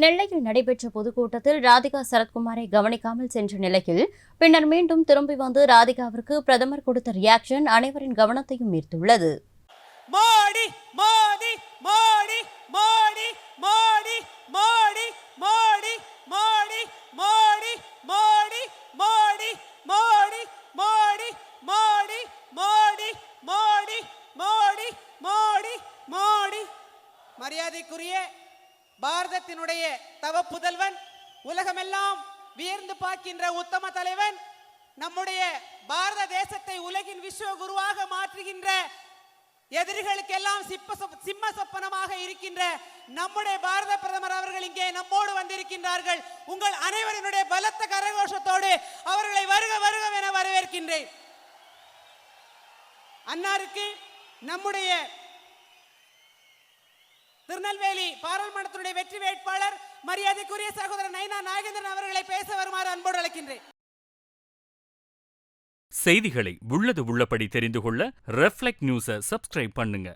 நெல்லையில் நடைபெற்ற பொதுக்கூட்டத்தில் ராதிகா சரத்குமாரை கவனிக்காமல் சென்ற நிலையில் பின்னர் மீண்டும் திரும்பி வந்து ராதிகாவிற்கு பிரதமர் கொடுத்த ரியாக்ஷன் அனைவரின் கவனத்தையும் ஈர்த்துள்ளது மோடி மோடி மோடி மோடி மோடி மோடி மோடி மோடி மோடி மோடி மோடி மோடி மோடி மோடி மோடி மோடி மோடி மோடி மோடி மரியாதைக்குரிய பாரதத்தினுடைய தவ புதல்வன் உலகமெல்லாம் வியர்ந்து பார்க்கின்ற உத்தம தலைவன் நம்முடைய பாரத தேசத்தை உலகின் விஸ்வகுருவாக மாற்றுகின்ற எதிரிகளுக்கெல்லாம் சிப்ப சிம்ம சொப்பனமாக இருக்கின்ற நம்முடைய பாரத பிரதமர் அவர்கள் இங்கே நம்மோடு வந்திருக்கின்றார்கள். உங்கள் அனைவரினுடைய பலத்த கரகோஷத்தோடு அவர்களை வருக வருக என வரவேற்கின்றேன். அன்னாருக்கு நம்முடைய திருநெல்வேலி பாராளுமன்றத்தினுடைய வெற்றி வேட்பாளர் மரியாதைக்குரிய சகோதரர் நைனா நாகேந்திரன் அவர்களை பேச வருமாறு அன்போடு அழைக்கின்றேன். செய்திகளை உள்ளது உள்ளபடி தெரிந்து கொள்ள ரெஃப்ளெக்ட் நியூஸை சப்ஸ்கிரைப் பண்ணுங்க.